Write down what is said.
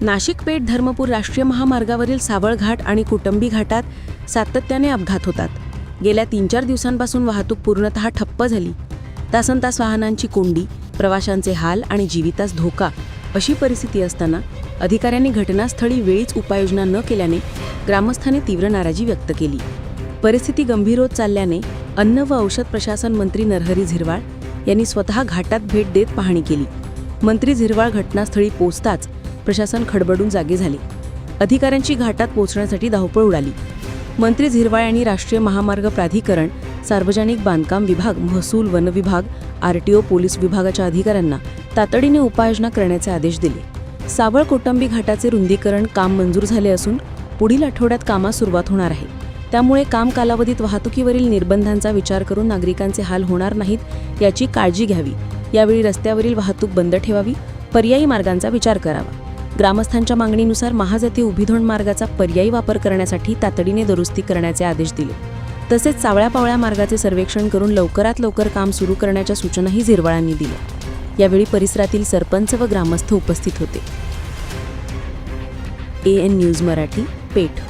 नाशिक पेठ धर्मपूर राष्ट्रीय महामार्गावरील सावळघाट आणि कुटुंबी घाटात सातत्याने अपघात होतात. गेल्या तीन चार दिवसांपासून वाहतूक पूर्णतः ठप्प झाली. तासन तास वाहनांची कोंडी प्रवाशांचे हाल आणि जीवितास धोका अशी परिस्थिती असताना अधिकाऱ्यांनी घटनास्थळी वेळीच उपाययोजना न केल्याने ग्रामस्थांनी तीव्र नाराजी व्यक्त केली. परिस्थिती गंभीर होत चालल्याने अन्न व औषध प्रशासन मंत्री नरहरी झिरवाळ यांनी स्वतः घाटात भेट देत पाहणी केली. मंत्री झिरवाळ घटनास्थळी पोचताच प्रशासन खडबडून जागे झाले. अधिकाऱ्यांची घाटात पोहोचण्यासाठी धावपळ उडाली. मंत्री झिरवाळ यांनी राष्ट्रीय महामार्ग प्राधिकरण सार्वजनिक बांधकाम विभाग महसूल वन विभाग आरटीओ पोलीस विभागाच्या अधिकाऱ्यांना तातडीने उपाययोजना करण्याचे आदेश दिले. सावळ कोटंबी घाटाचे रुंदीकरण काम मंजूर झाले असून पुढील आठवड्यात कामास सुरुवात होणार आहे. त्यामुळे काम कालावधीत वाहतुकीवरील निर्बंधांचा विचार करून नागरिकांचे हाल होणार नाहीत याची काळजी घ्यावी. यावेळी रस्त्यावरील वाहतूक बंद ठेवावी पर्यायी मार्गांचा विचार करावा. ग्रामस्थांच्या मागणीनुसार महाजती उभीधोंड मार्गाचा पर्यायी वापर करण्यासाठी तातडीने दुरुस्ती करण्याचे आदेश दिले. तसेच सावळ्या पावळ्या मार्गाचे सर्वेक्षण करून लवकरात लवकर काम सुरू करण्याच्या सूचनाही झिरवाळांनी दिल्या. यावेळी परिसरातील सरपंच व ग्रामस्थ उपस्थित होते. A N news Marathi Peth.